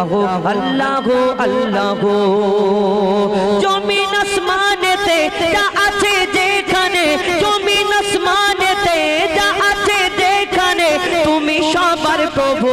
আল্লাহ আল্লাহ আল্লাহ। জমিন আসমানেতে যা আছে যেখানে, জমিন আসমানেতে যা আছে যেখানে, তুমি সবার প্রভু।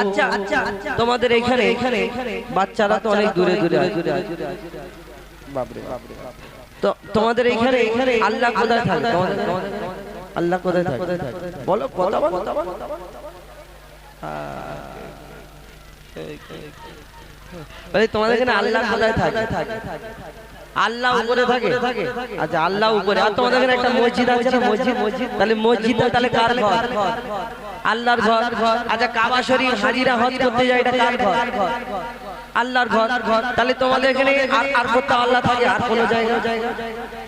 আচ্ছা আচ্ছা তোমাদের এখানে এখানে বাচ্চারা তো অনেক দূরে দূরে বাপরে তো তোমাদের এখানে এখানে আল্লাহ কোথায় থাকে? তোমাদের তোমাদের- আল্লাহ কোথায় থাকে? বলো কথা বলো। তোমাদের এখানে আল্লাহ কোথায় থাকে? আল্লাহ উপরে থাকে? আচ্ছা আল্লাহ উপরে। আর তোমাদের এখানে একটা মসজিদ আছে না মসজিদ মসজিদ। তাহলে মসজিদটা তাহলে কার ঘর? আল্লাহর ঘর। আচ্ছা কাবা শরীফ হাজিরা হজ করতে যায় এটা কার ঘর? আল্লাহর ঘর। তাহলে তোমাদের এখানে আর আর কোথাও আল্লাহ থাকে আর কোনো জায়গা? ও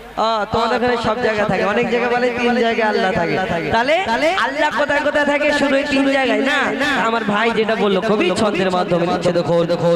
তোমাদের এখানে সব জায়গা থাকে। অনেক জায়গা বলে তিন জায়গায় আল্লাহ থাকে। তাহলে আল্লাহ কোথায় কোথায় থাকে? শুধু তিন জায়গায়, না? আমার ভাই যেটা বলল, কবি ছন্দের মাধ্যমে লিখছে দেখো দেখো।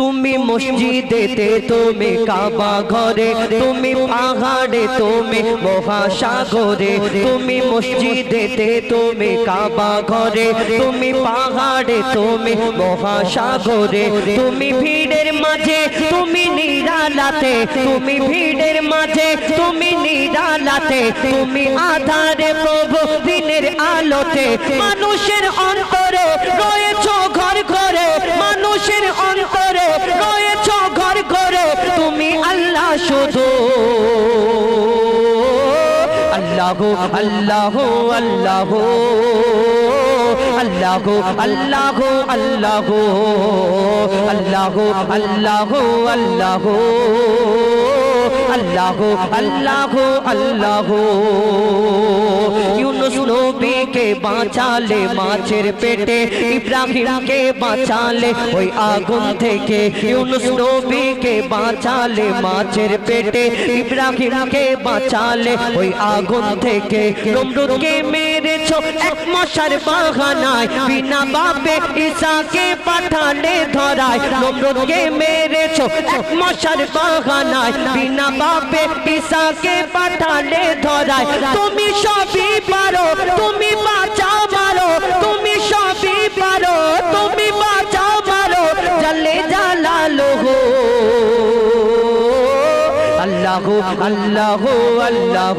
তুমি মসজিদেতে, তুমি কাবা ঘরে, তুমি পাহাড়ে, তুমি মহাসাগরে, তুমি মসজিদেতে, তুমি কাবা ঘরে, তুমি পাহাড়ে, তুমি মহাসাগরে, তুমি ভিড়ের মাঝে, তুমি নিরালাতে, তুমি ভিড়ের মাঝে তুমি নিরালাতে তুমি আধারে প্রভু, দিনের আলোতে। মানুষের অন্তরে রয়েছ ঘর ঘরে। মানুষের অন্তরে রয়েছ ঘর ঘরে। তুমি আল্লাহ শুধু। আল্লাহ আল্লাহ আল্লাহ। আল্লাহ আল্লাহ আল্লাহ। আল্লাহ আল্লাহ আল্লাহ। আল্লাহ আল্লাহ আল্লাহ ইউনুস নবীকে বাঁচালে মাছের পেটে ইব্রাহিমকে বাঁচালে ওই আগুন থেকে ইউনুস নবীকে বাঁচালে মাছের পেটে ইব্রাহিমকে বাঁচালে ওই আগুন থেকে নমরুদকে মেরেছো এক মশার বাহানায় বিনা বাপে ঈসাকে পাঠালে ধরায় নমরুদকে মেরেছো এক মশার বাহানায় বিনা বাপে ঈসাকে পাঠালে ধরায়। তুমি সবই পারো, তুমি বাঁচাও মারো, তুমি সবই পারো, তুমি বাঁচাও মারো জালে জালালো হো আল্লাহ আল্লাহ আল্লাহ।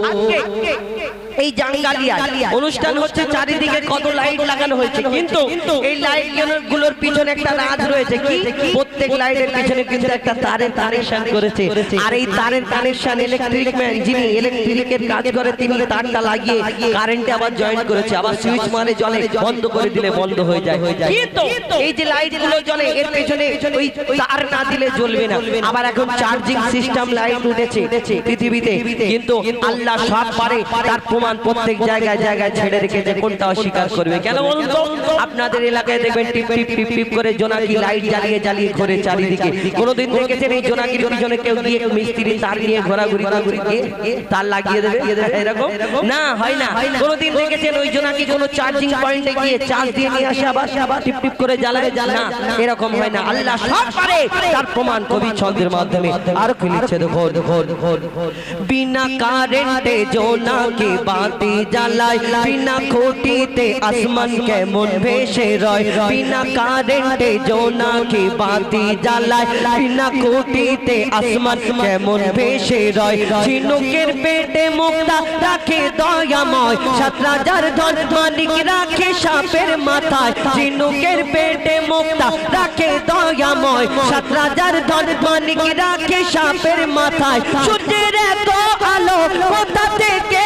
এই জাঙ্গালিয়া অনুষ্ঠান হচ্ছে চারিদিকে কত লাইট লাগানো হয়েছে। কিন্তু এই লাইটগুলোর পিছনে একটা রাজ রয়েছে কি? প্রত্যেক লাইটের পিছনে কিন্তু একটা তারের কানেকশন করেছে। আর এই তারের কানেকশন ইলেকট্রিক ম্যান যিনি ইলেকট্রিকের কাজ করে তিনি তারটা লাগিয়ে কারেন্টে আবার জয়েন করেছে। আবার সুইচ মারে জলে বন্ধ করে দিলে বন্ধ হয়ে যায়। কিন্তু এই যে লাইটগুলো জ্বলে এর পেছনে ওই তার না দিলে জ্বলবে না। আবার এখন চার্জিং সিস্টেম লাইট উঠেছে পৃথিবীতে। কিন্তু আল্লাহ সব পারে তার প্রমাণ প্রত্যেক জায়গায় জায়গায় ছেড়ে রেখেছে কোনটা অস্বীকার করবে? কেন বলুন তো? আপনাদের এলাকায় দেখবেন টিপ টিপ টিপ টিপ করে জোনাকি লাইট জ্বালিয়ে জ্বালিয়ে ঘুরে চারিদিকে। কোনোদিন দেখেছেন এই জোনাকির পিছনে কেউ গিয়ে মিস্ত্রি তার নিয়ে ঘোরাঘুরি ঘোরাঘুরি দিয়ে তার লাগিয়ে দেবে? এরকম? না, হয় না। কোনোদিন দেখেছেন ওই জোনাকি কোনো চার্জিং পয়েন্টে গিয়ে চার্জ দিয়ে নিয়ে আসে আবার? আবার টিপ টিপ করে জ্বালাবে? না, এরকম হয় না। আল্লাহ সব পারে। তার প্রমাণ কবি ছন্দের মাধ্যমে। আর কি লিখছে দেখো বিনা কারেন্টে জোনাকি বা বাতি জ্বালায় বিনা খুঁটিতে আসমান কেমন ভেসে রয়, বিনা কারেন্টে জোনাকি বাতি জ্বালায় বিনা খুঁটিতে আসমান কেমন ভেসে রয়, ঝিনুকের পেটে মুক্তা রাখে দয়াময়, সাত রাজার ধন মালিক রাখে সাপের মাথায়, ঝিনুকের পেটে মুক্তা রাখে দয়াময়, সাত রাজার ধন মালিক রাখে সাপের মাথায়, সূর্যের এত আলো কোথা থেকে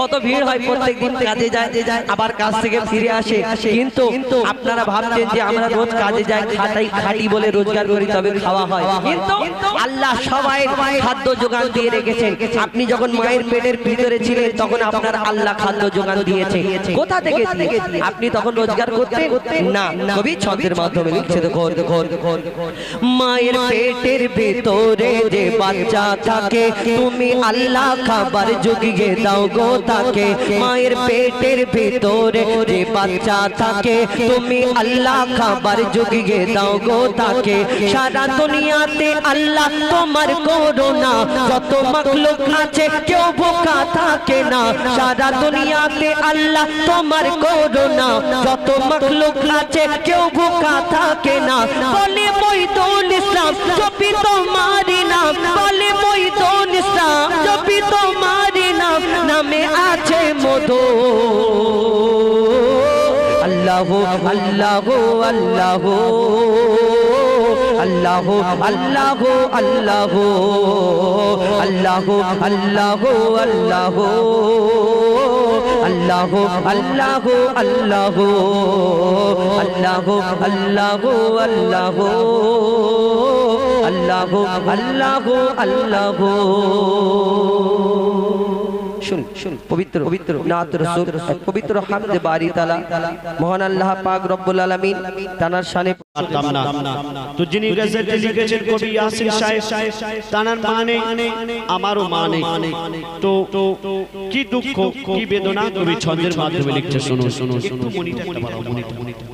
কত ভিড় হয় প্রত্যেক দিন কাজে যায় যায়। আবার কাজ থেকে ফিরে আসে। কিন্তু আপনারা ভাবছেন যে আমরা রোজ কাজে যাই খাটাই খাটি বলে রোজগার করি তবে খাওয়া হয়। কিন্তু আল্লাহ সবাই খাদ্য যোগান দিয়ে রেখেছেন। আপনি যখন মায়ের পেটের ভিতরে ছিলেন তখন আপনার আল্লাহ খাদ্য যোগান দিয়েছে কোথা থেকে আপনি তখন রোজগার করতেন? না কবি ছন্দের মাধ্যমে লিখছে মায়ের পেটের ভিতরে যে বাচ্চা থাকে তুমি আল্লাহ খাবার জুগিয়ে দাও গো তাকে, মায়ের পেটের ভিতরে যে বাচ্চা থাকে, তুমি আল্লাহ খাবার জুগিয়ে দাও গো তাকে। সারা দুনিয়াতে আল্লাহ তোমার করোনা যত মখলুক আছে কেউ ভোকা থাকে না। সারা দুনিয়াতে আল্লাহ তোমার করোনা যত মখলুক আছে কেউ ভোকা থাকে না। বলে মইদুল ইসলাম জপি তোমারি নাম। বলে মইদুল ইসলাম জপি তোমারি নাম আছে মধু। আল্লাহ আল্লাহ আল্লাহ। আল্লাহ আল্লাহ আল্লাহ। আল্লাহ আল্লাহ আল্লাহ। আল্লাহ আল্লাহ আল্লাহ। আল্লাহ আল্লাহ আল্লাহ। আল্লাহ আল্লাহ আল্লাহ। পবিত্র পবিত্র নাত রসুল পবিত্র হামদে বারি তালা মহান আল্লাহ পাক রব্বুল আলামিন তানার শানে পারতাম না। তো যিনি গজলটি লিখেছেন কবি ইয়াসিন সাহেব তানার মানে আমারও মানে। তো কি দুঃখ কি বেদনা? কবি ছন্দের মাধ্যমে লিখছে শুনো শুনো শুনো মনিটা একটা মনিটা মনিটা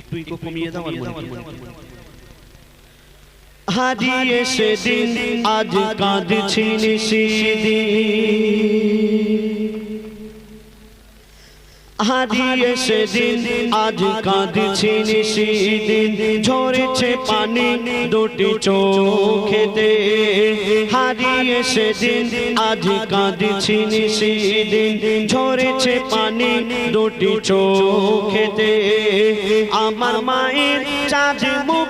একটু ইকো কমিয়ে দাও আর মনিটা হারিয়ে সেদিন আজ কাঁদছি নিশিদিন হারিয়ে সেদিন আজ কাঁদছি নিশিদিন ঝরেছে পানি দুটি চোখেতে। হারিয়ে সেদিন আজ কাঁদছি নিশিদিন ঝরেছে পানি দুটি চোখেতে। আমার মায়ের চাঁদ মুখটা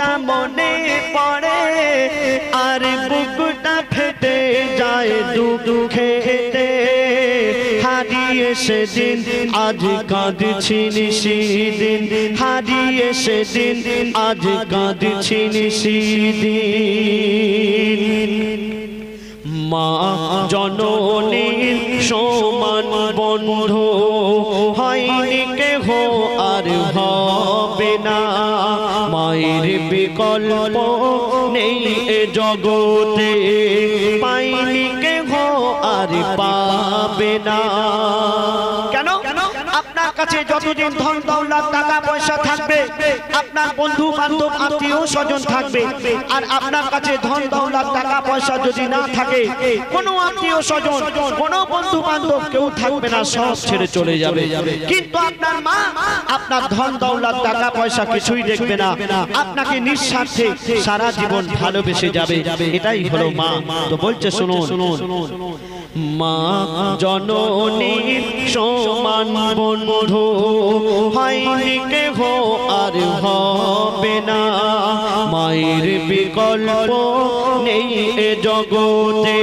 মুখটা মনে পড়ে, আর বুকটা ফেটে যায় দুঃখেতে হারিয়ে সেদিন, আজ কাঁদছি নিশিদিন হারিয়ে সেদিন, আজ কাঁদছি নিশিদিন মা জননীর সমান বন্ধু বিকল্প নেই এ জগতে। পাইনি কেহ আর পাবে না। কাছে যতদিন ধন দৌলত, টাকা পয়সা থাকবে, আপনার বন্ধু, বান্ধব, আত্মীয়, স্বজন থাকবে। আর আপনার কাছে ধন দৌলত, টাকা পয়সা যদি না থাকে, কোনো আত্মীয় স্বজন, কোনো বন্ধু বান্ধব কেউ থাকবে না, সব ছেড়ে চলে যাবে। কিন্তু আপনার মা, আপনার ধন দৌলত, টাকা পয়সা কিছুই দেখবে না। আপনাকে নিঃস্বার্থে সারা জীবন ভালোবেসে যাবে। এটাই হলো মা। তো বলছে, শুনুন। মা, জননী, সমান বন্ধু হয়নি কেহ আর হবে না। মায়ের বিকল্প নেই এ জগতে,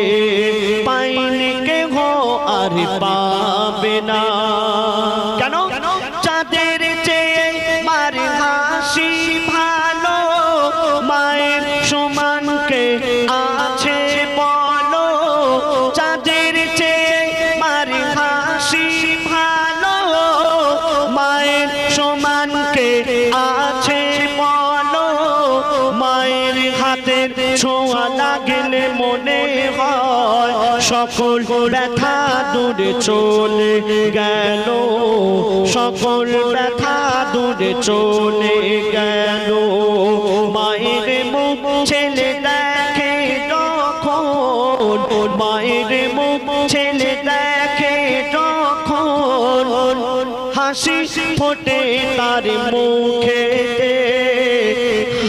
পাইনি কেহ আর পাবে না। কেন? মায়ের হাতের ছোঁয়া লাগলে মনে হয় সকল ব্যথা দূরে চলে গেল, সকল ব্যথা দূরে চলে গেল। মায়ের মুখ ছেলে দেখে যখন, মায়ের মুখ ছেলে দেখে যখন হাসি ফোটে তার মুখে।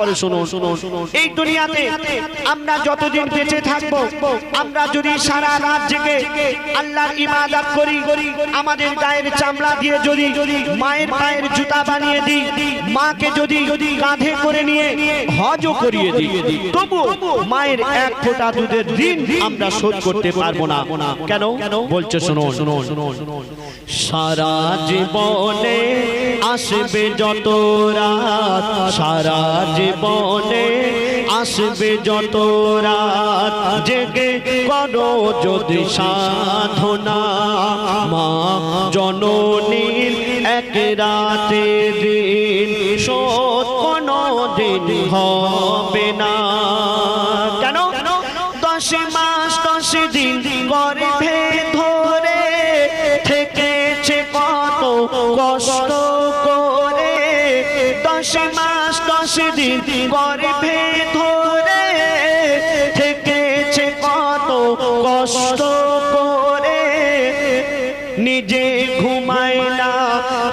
তারপরে শোনো শোনো শোনো এই দুনিয়াতে আমরা যতদিন বেঁচে থাকব, আমরা যদি সারা রাত জেগে আল্লাহর ইবাদত করি, আমাদের গায়ের চামড়া দিয়ে যদি মায়ের পায়ের জুতা বানিয়ে দিই, মাকে যদি কাঁধে করে নিয়ে হজও করিয়ে দিই, তবু মায়ের এক ফোঁটা দুধের ঋণ আমরা শোধ করতে পারব না। কেন? বলছে শোনো শোনো সারা জীবনে আসবে যত রাত, সারা জীবনে আসবে যত রাত। জেগে করো যদি সাধনা। মা জননীর এক রাতে দিন শোধ কোনো দিন হবে না। গর্ভে ধরে থেকেছে কত কষ্ট করে। নিজে ঘুমায় না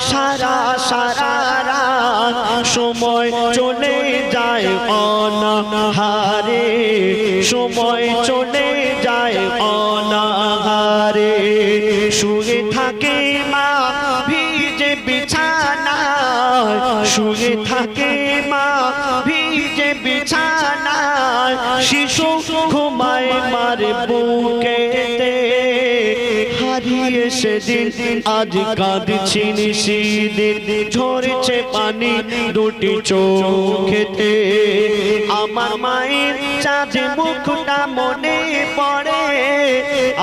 সারা সারা সময় চলে যায় অনাহারে। সময় চলে বিছানা শিশু ঘুমায় মার বুকেতে হারিয়ে সেদিন, আজ কাঁদছি নিশিদিন ঝরছে পানি দুটি চোখেতে আমার মায়ের চাঁদ মুখটা মনে পড়ে।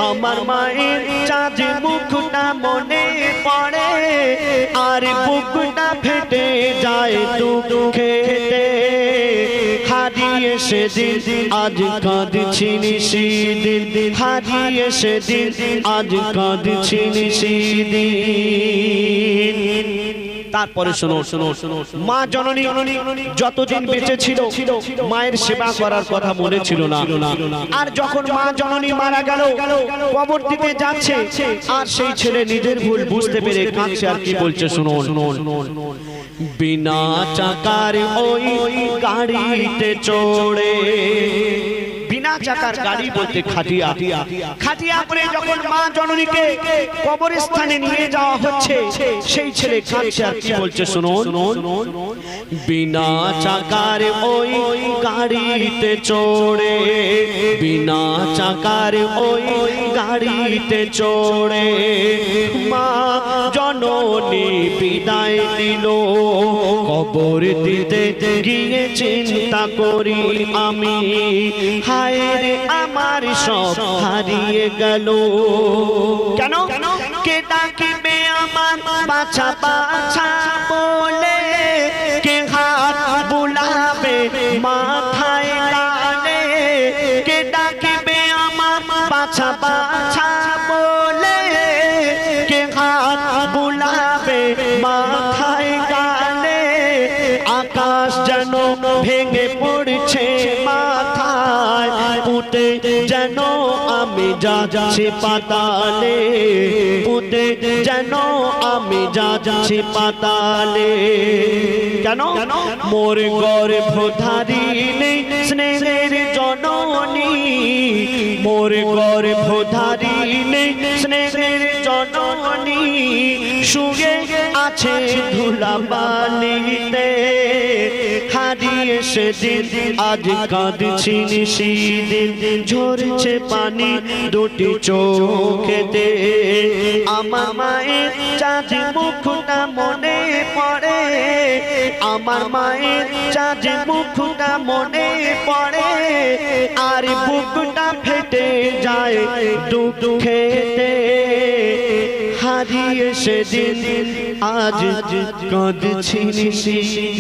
আমার মায়ের চাঁদ মুখটা মনে পড়ে। আর বুকটা ফেটে যায় দুঃখেতে হারিয়ে সেদিন, আজ কাঁদছি নিশিদিন। হারিয়ে সেদিন, আজ কাঁদছি নিশিদিন। তারপরে শোনো শোনো শোনো মা জননী যতদিন বেঁচে ছিল মায়ের সেবা করার কথা মনে ছিল না। আর যখন মা জননী মারা গেল, কবর দিতে যাচ্ছে, আর সেই ছেলে নিজের ভুল বুঝতে পেরে কাঁদছে আর কি বলছে শোনো শোনো বিনা চাকার ওই গাড়িতে চড়ে। চাকার গাড়ি বলতে খাটিয়া। খাটিয়া করে যখন মা জননীকে কবরস্থানে নিয়ে যাওয়া হচ্ছে সেই ছেলে কাঁদছে। আর কি বলছে শুনুন? বিনা চাকার ওই গাড়িতে চড়ে বিনা চাকার ওই গাড়িতে চড়ে মা জননী বিদায় দিল। কবর দিতে গিয়ে চিন্তা করি আমি। হায় রে, আমার সব হারিয়ে গেল। কেন? কে ডাকিবে আমার বাছা বাছা বলে? কে হাত বুলাবে মাথায়? পড়ছে মাথায় পুঁতে যেন আমি যা যাচ্ছি পাতালে, পুঁতে যেন আমি যা যাচ্ছি পাতালে। কেন? মোর গর্ভধারী নেই স্নেহের জননী। মোর নেই স্নেহের জননী। সুগে আছে ধুলাবালিতে। হারিয়ে সেদিন আজ কাঁদছি নিশিদিন। ঝরছে পানি দুটি চোখেতে। আমার মায়ের চাঁদ মুখটা মনে পড়ে। আমার মায়ের চাঁদ মুখটা মনে পড়ে। আর বুকটা ফেটে যায় দুঃখেতে। হারিয়ে সেদিন আজ কদ নিশিদিন